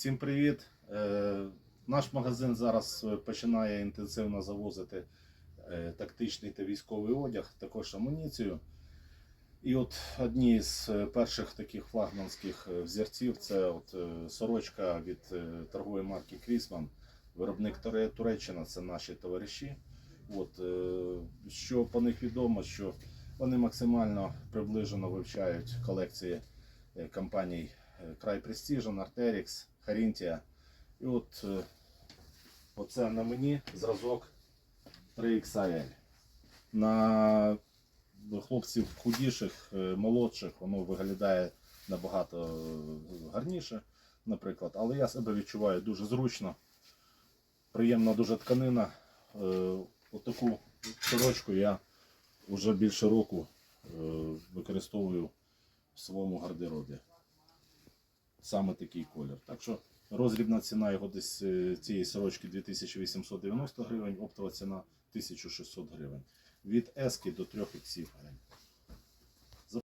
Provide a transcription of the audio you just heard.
Всім привіт! Е, Наш магазин зараз е, починає інтенсивно завозити е, тактичний та військовий одяг, також амуніцію. І от одні з перших таких флагманських взірців це от сорочка від торгової марки Крісман. Виробник Туреччина, це наші товариші. От, що по них відомо, що вони максимально приближено вивчають колекції компаній Край Precision, Arterix, Харінтія. І от е, оце на мені зразок 3XL. На хлопців худіших, е, молодших, воно виглядає набагато е, гарніше, наприклад. Але я себе відчуваю дуже зручно. Приємна дуже тканина. Отаку сорочку я вже більше року використовую в своєму гардеробі. Саме такий колір. Так що розрібна ціна його десь е, цієї сорочки 2890 гривень, оптова ціна 1600 гривень. Від S до 3 іксів гривень.